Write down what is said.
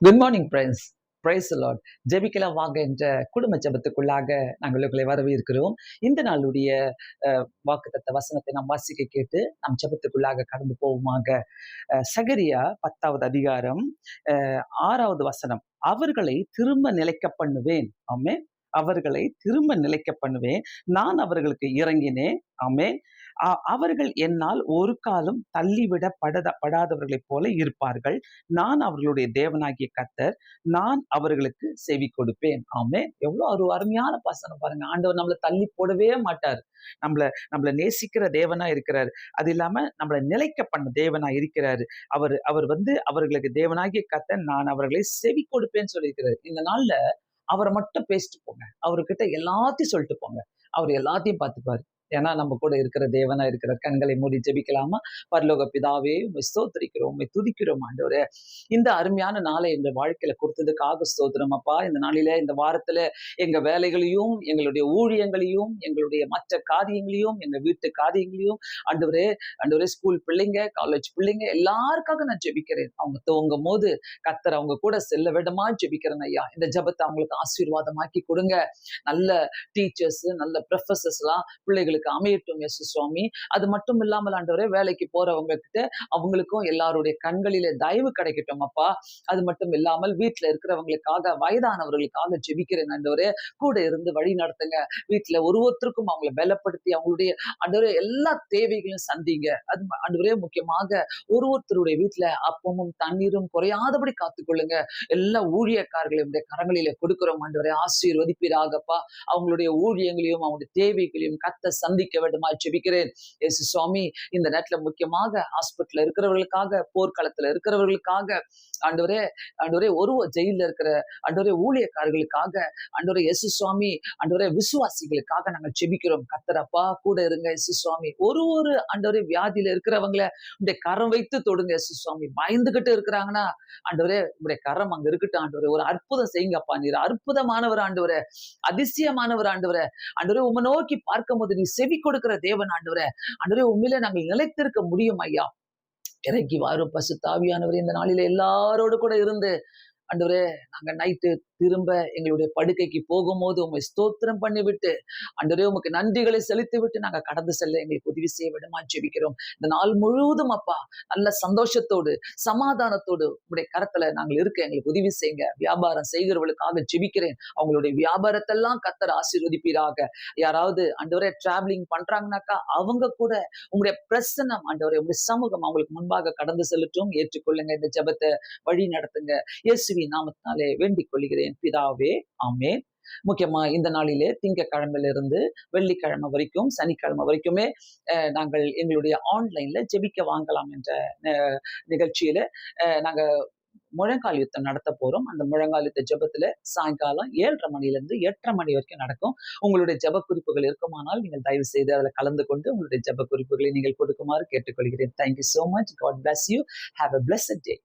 Good morning friends praise lord ஜெபிக்கலாம் வாங்க என்ற குடும்ப ஜெபத்துக்குள்ளாக நாங்கள் உங்களை வரவேற்கிறோம் இந்த நாளுடைய வாக்குத்தத்த வசனத்தை நாம் வாசிக்க கேட்டு நம் ஜெபத்துக்குள்ளாக கடந்து போவோமாக. அஹ், சகரியா பத்தாவது அதிகாரம் ஆறாவது வசனம். அவர்களை திரும்ப நிலைக்க பண்ணுவேன். ஆமே அவர்களை திரும்ப நிலைக்க பண்ணுவேன். நான் அவர்களுக்கு இறங்கினேன். ஆமே அவர்கள் என்னால் ஒரு காலம் தள்ளிவிடப்படத படாதவர்களைப் போல இருப்பார்கள். நான் அவர்களுடைய தேவனாகிய கத்தர் நான் அவர்களுக்கு செவி கொடுப்பேன். ஆமே எவ்வளோ ஒரு அருமையான பாசனம் பாருங்க. ஆண்டவர் நம்மளை தள்ளி போடவே மாட்டார். நம்மள நம்மளை நேசிக்கிற தேவனா இருக்கிறார். அது இல்லாம நம்மளை நிலைக்க பண்ண தேவனா இருக்கிறாரு. அவர் அவர் வந்து அவர்களுக்கு தேவனாகிய கர்த்தர் நான் அவர்களை செவி கொடுப்பேன்னு சொல்லியிருக்கிறார். இந்த நாள்ல அவரை மட்டும் பேசிட்டு போங்க. அவர்கிட்ட எல்லாத்தையும் சொல்லிட்டு போங்க. அவர் எல்லாத்தையும் பார்த்துப்பாரு. ஏன்னா நம்ம கூட இருக்கிற தேவனா இருக்கிற கண்களை மூடி ஜெபிக்கலாமா? பரலோக பிதாவே உண்மை ஸ்தோத்திரிக்கிறோம் உண்மை துதிக்கிறோம் ஆண்டவரே. இந்த அருமையான நாளை எங்க வாழ்க்கையில கொடுத்ததுக்காக ஸ்தோத்திரம் அப்பா. இந்த நாளில இந்த வாரத்துல எங்க வேலைகளையும் எங்களுடைய ஊழியங்களையும் எங்களுடைய மற்ற காரியங்களையும் எங்க வீட்டு காரியங்களையும் ஆண்டவரே ஆண்டவரே ஸ்கூல் பிள்ளைங்க காலேஜ் பிள்ளைங்க எல்லாருக்காக நான் ஜெபிக்கிறேன். அவங்க துவங்கும் போது கத்தர் அவங்க கூட செல்ல விடமா ஜெபிக்கிறேன் ஐயா. இந்த ஜெபத்தை அவங்களுக்கு ஆசீர்வாதமாக்கி கொடுங்க. நல்ல டீச்சர்ஸ் நல்ல ப்ரொஃபசர்ஸ் எல்லாம் பிள்ளைகளுக்கு அமையட்டும் எஸ். சுவாமி. அது மட்டும் இல்லாமல் ஆண்டவரே வேலைக்கு போறவங்க கிட்ட அவங்களுக்கும் எல்லாருடைய கண்களிலே தயவு கிடைக்கட்டும் அப்பா. அது மட்டும் இல்லாமல் வீட்டுல இருக்கிறவங்களுக்காக வயதானவர்களுக்காக ஜெபிக்கிறேன் ஆண்டவரே. கூட இருந்து வழி நடத்துங்க. வீட்டுல ஒரு ஒருத்தருக்கும் அவங்களை பலப்படுத்தி அவங்களுடைய ஆண்டவரே எல்லா தேவைகளையும் சந்திங்க. அது ஆண்டவரே முக்கியமாக ஒரு ஒருத்தருடைய வீட்டுல அப்பமும் தண்ணீரும் குறையாதபடி காத்துக்கொள்ளுங்க. எல்லா ஊழியக்காரர்களுடைய கரங்களிலே கொடுக்கிறோம். ஆண்டவரே ஆசீர்வதிப்பீராகப்பா. அவங்களுடைய ஊழியங்களையும் அவங்களுடைய தேவைகளையும் கத்த சந்திக்க வேண்டுமா ஜெபிக்கிறேன். இயேசு சுவாமி இந்த நேரத்துல முக்கியமாக ஹாஸ்பிட்டல் இருக்கிறவர்களுக்காக போர்க்களத்துல இருக்கிறவர்களுக்காக ஆண்டவரே ஆண்டவரே ஒரு ஜெயில இருக்கிற ஆண்டவரே ஊழியக்காரர்களுக்காக ஆண்டவரே எசு சுவாமி ஆண்டவரே விசுவாசிகளுக்காக நாங்கள் செபிக்கிறோம் கத்தரப்பா கூட இருங்க எசு சுவாமி. ஒரு ஒரு ஆண்டவரே வியாதியில இருக்கிறவங்கள உடைய கரம் வைத்து தொடுங்க எசு சுவாமி. பயந்துகிட்டு இருக்கிறாங்கன்னா ஆண்டவரே உடைய கரம் அங்க இருக்கட்டும் ஆண்டவரே. ஒரு அற்புதம் செய்யுங்கப்பா நீர் அற்புதமானவர் ஆண்டவரே அதிசயமானவர் ஆண்டவரே. ஆண்டவரே உம்மை நோக்கி பார்க்கும்போது நீ செவி கொடுக்கிற தேவன் ஆண்டவரே. ஆண்டவரே உண்மையில நாங்கள் நிலைத்திருக்க முடியும் ஐயா. இறங்கி வாரும் பசு தாவியானவர் இந்த நாளில எல்லாரோடு கூட இருந்து. ஆண்டவரே நாங்க நைட்டு திரும்ப எங்களுடைய படுக்கைக்கு போகும்போது உண்மை ஸ்தோத்திரம் பண்ணிவிட்டு ஆண்டவரே உமக்கு நன்றிகளை செலுத்தி விட்டு நாங்க கடந்து செல்ல எங்களுக்கு உதவி செய்ய விடமா ஜெபிக்கிறோம். இந்த நாள் முழுவதும் அப்பா நல்ல சந்தோஷத்தோடு சமாதானத்தோடு உங்களுடைய கரத்துல நாங்கள் இருக்க எங்களுக்கு உதவி செய்யுங்க. வியாபாரம் செய்கிறவர்களுக்காக ஜெபிக்கிறேன். அவங்களுடைய வியாபாரத்தெல்லாம் கத்தர் ஆசீர்வதிப்பீராக. யாராவது ஆண்டவரே டிராவலிங் பண்றாங்கனாக்கா அவங்க கூட உங்களுடைய பிரசனம் ஆண்டவரே உங்களுடைய சமூகம் அவங்களுக்கு முன்பாக கடந்து செல்லட்டும். ஏற்றுக்கொள்ளுங்க. இந்த ஜெபத்தை வழி நடத்துங்க. இயேசுவி நாமத்தினாலே வேண்டிக் கொள்கிறேன். பிதாவே ஆமென். முக்கியமா இந்த நாளிலே திங்கக்கிழமையிலிருந்து வெள்ளிக்கிழமை வரைக்கும் சனிக்கிழமை வரைக்குமே நாங்கள் எங்களுடைய ஆன்லைன்ல ஜெபிக்க வாங்கலாம் என்ற நிகழ்ச்சியில நாங்க முழங்கால் யுத்தம் நடத்த போறோம். அந்த முழங்கால் யுத்த ஜெபத்துல சாயங்காலம் ஏழரை மணில இருந்து எட்டரை மணி வரைக்கும் நடக்கும். உங்களுடைய ஜெப குறிப்புகள் இருக்குமானால் நீங்கள் தயவு செய்து அதில் கலந்து கொண்டு உங்களுடைய ஜப குறிப்புகளை நீங்கள் கொடுக்குமாறு கேட்டுக்கொள்கிறேன். Thank you so much God bless you have a bless day